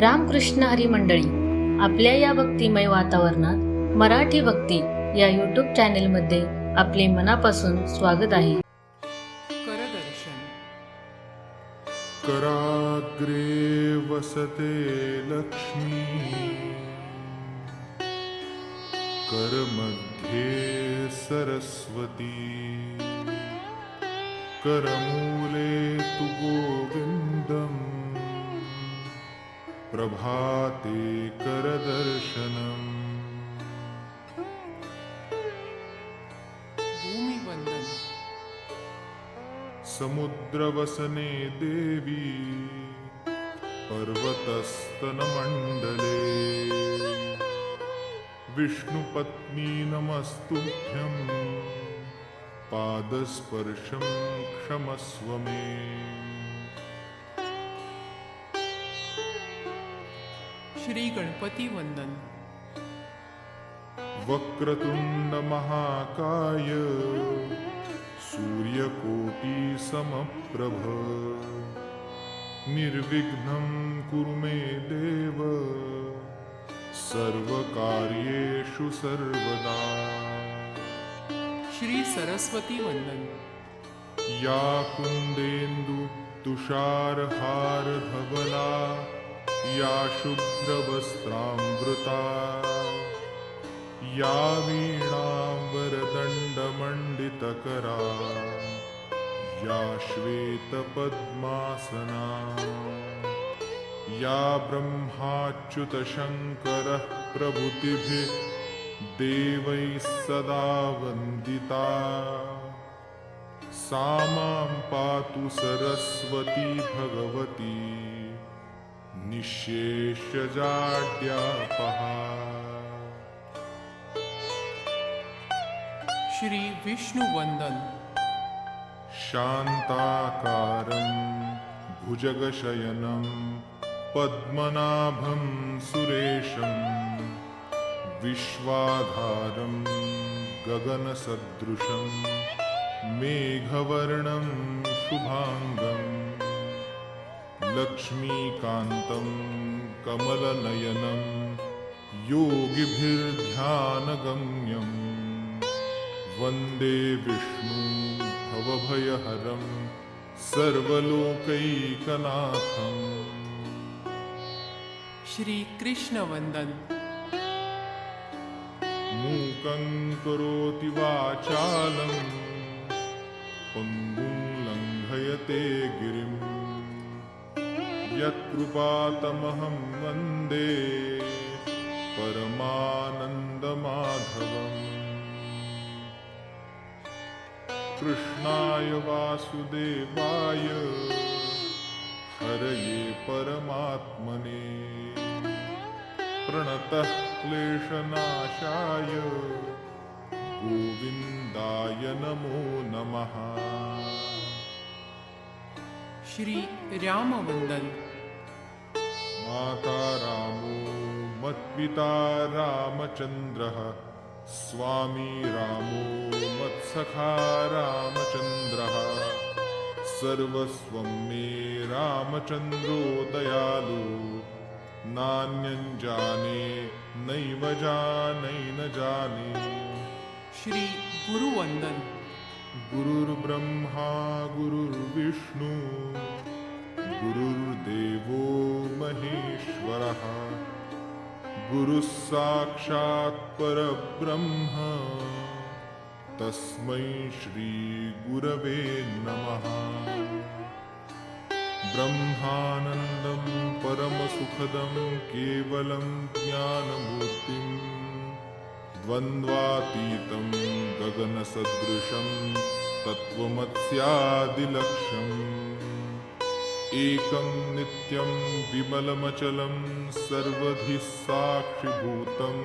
रामकृष्ण हरी मंडळी आपल्या या भक्तिमय वातावरणात मराठी भक्ती या यूट्यूब चॅनेलमध्ये आपले मनापासून स्वागत आहे. करदर्शन. कराग्रे वसते लक्ष्मी. करमध्ये सरस्वती. करमूले तु गोविन्दम् प्रभाते करदर्शनम्। भूमिवंदन समुद्रवसने देवी पर्वतस्तनमण्डले। विष्णुपत्नी नमस्तुभ्यं पादस्पर्शं क्षमस्व मे श्री गणपती वंदन वक्रतुण्डमहाकाय सूर्यकोटिसमप्रभ निर्विघ्नं कुरु मे देव सर्वकार्येषु सर्वदा श्री सरस्वती वंदन या कुन्देन्दु तुषारहारधवला या शुभ्रवस्त्रामृता या वीणाम्बरदण्डमण्डितकरा या श्वेतपद्मासना या ब्रह्माच्युतशङ्करः प्रभृतिभिः देवैः सदा वन्दिता। सा मां पातु सरस्वती भगवती निःशेषजाड्यापहा श्री विष्णु वंदन। शान्ताकारं भुजगशयनं पद्मनाभं सुरेशं विश्वाधारं गगनसदृशं मेघवर्णं शुभाङ्गम् लक्ष्मीकान्तं कमलनयनं योगिभिर्ध्यानगम्यम्। वन्दे विष्णु भवभयहरं सर्वलोकैकनाथम्। श्री कृष्ण वंदन मूकं करोति वाचालं पङ्गुं लङ्घयते गिरिं यत्कृपातमहं वन्दे परमानन्दमाधवम्। कृष्णाय वासुदेवाय हरये परमात्मने। प्रणतः क्लेशनाशाय गोविन्दाय नमो नमः। श्री राम वंदन माता रामो मत्पिता रामचन्द्रः स्वामी रामो मत्सखा रामचन्द्रः सर्वस्वं मे रामचन्द्रो दयालु नान्यं जाने नैव जानै न जाने। श्री गुरु वंदन गुरुर्ब्रह्मा गुरुर्विष्णु गुरुर्देवो महेश्वरः। गुरुः साक्षात् परब्रह्म। तस्मै श्रीगुरवे नमः। ब्रह्मानन्दं परमसुखदं केवलं ज्ञानमूर्तिम् द्वन्द्वातीतं गगनसदृशं तत्त्वमत्स्यादिलक्ष्यम् एकं नित्यं विमलमचलं सर्वधिः साक्षिभूतं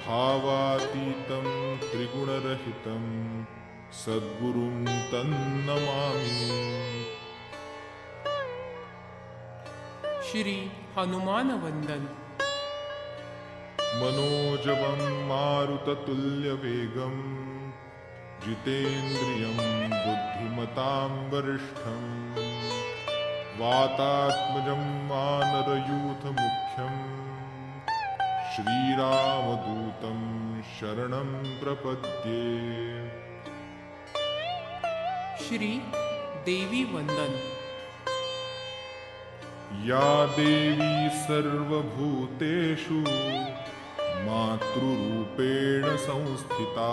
भावातीतं त्रिगुणरहितं सद्गुरुं तन्नमामि। श्री हनुमान वंदन मनोजवं मारुततुल्यवेगं जितेन्द्रियं बुद्धिमतां वरिष्ठं वातात्मजं वानरयूथमुख्यम्। श्रीरामदूतं शरणं प्रपद्ये। श्री देवी वंदन। या देवी सर्वभूतेषु मातृरूपेण संस्थिता।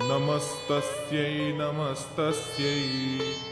नमस्तस्यै नमस्तस्यै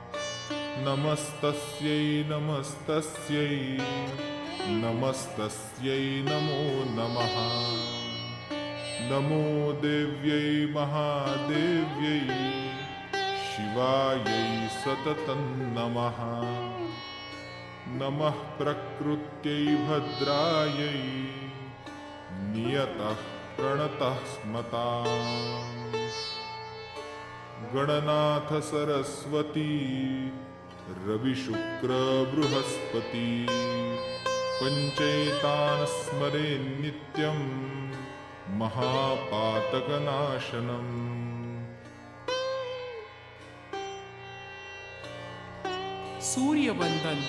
नमस्तस्यै नमस्तस्यै। नमस्तस्यै, नमो नमः। नमो देव्यै, महादेव्यै। शिवायै, सततं नमः। नमः प्रकृत्यै, भद्रायै। नियतः, प्रणतः स्मता। गणनाथ सरस्वती। रविशुक्रबृहस्पती। पञ्चैतान् स्मरे नित्यं महापातकनाशनम्। सूर्य वंदन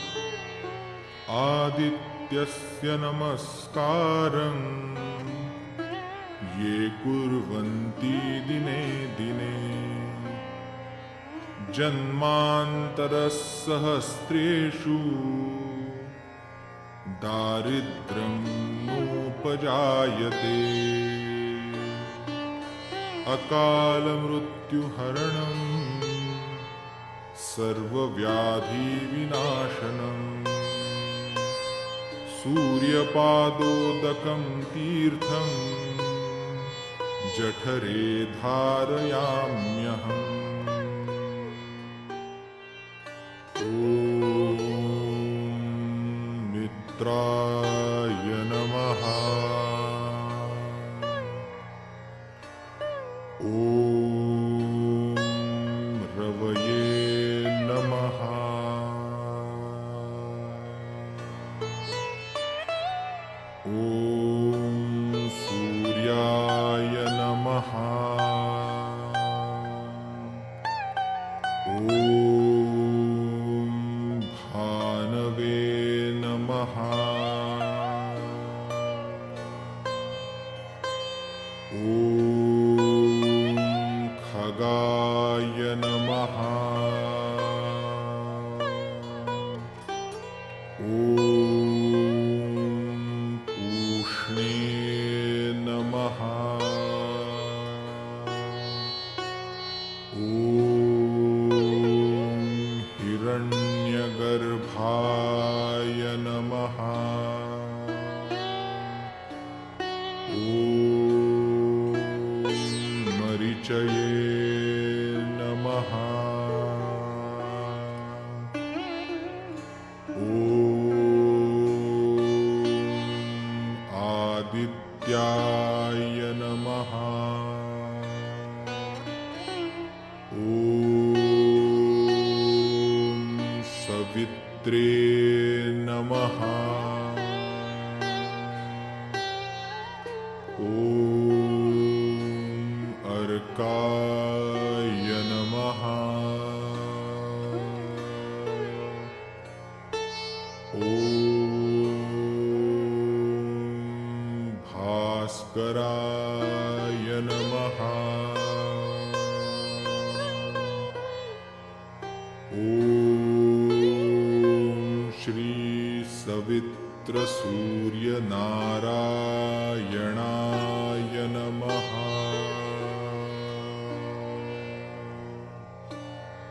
आदित्यस्य नमस्कारम् ये कुर्वन्ति दिने दिने जन्मान्तरसहस्रेषु दारिद्र्यं नोपजायते। अकालमृत्युहरणम् सर्वव्याधिविनाशनम् सूर्यपादोदकं तीर्थम् जठरे धारयाम्यहम् ॐ रवये नमः सूर्याय नमः ॐ भानवे नमः आदित्याय नमः। ॐ सवित्रे नमः। ॐ श्रीसवित्रसूर्यनारायणाय नमः।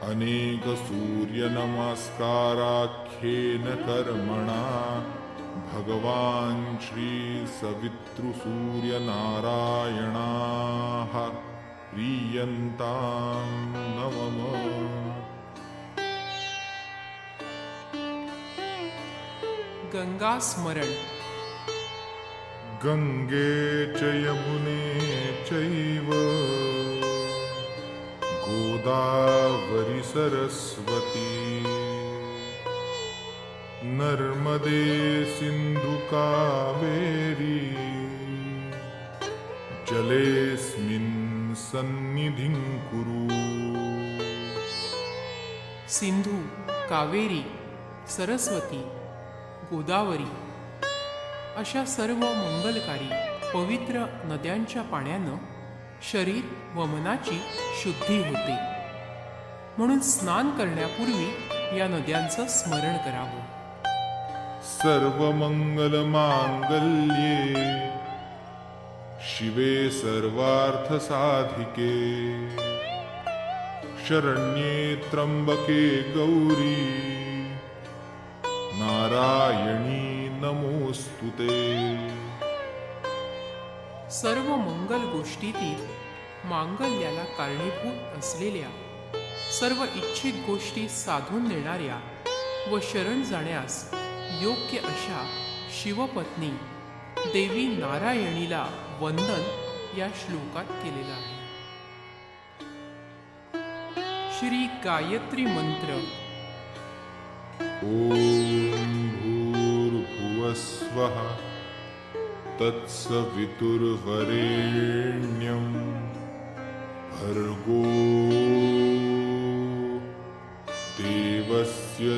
अनेकसूर्यनमस्काराख्येन कर्मणा भगवान् श्रीसवितृसूर्यनारायणाः प्रीयन्तां नवम गंगा स्मरण गङ्गे च यमुने चैव। गोदावरि सरस्वती नर्मदे सिन्धु कावेरी। जलेऽस्मिन् सन्निधिं कुरु। सिंधू कावेरी सरस्वती गोदावरी अशा सर्व मंगलकारी पवित्र नद्यांच्या पाण्यानं शरीर व मनाची शुद्धी होते. म्हणून स्नान करण्यापूर्वी या नद्यांचं स्मरण करावं. सर्वमङ्गलमाङ्गल्ये शिवे सर्वार्थसाधिके। शरण्ये त्र्यम्बके गौरी। नारायणी नमोऽस्तु ते। सर्व मंगल गोष्टीतील मांगल्याला कारणीभूत असलेल्या सर्व इच्छित गोष्टी साधून देणाऱ्या व शरण जाण्यास योग्य अशा शिवपत्नी देवी नारायणीला वंदन या श्लोकात केलेलं आहे. श्री गायत्री मंत्र. ॐ भूर्भुवस्वः तत्सवितुर्वरेण्यं भर्गो देवस्य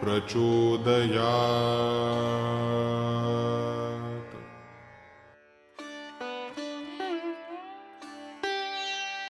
प्रचोदयात्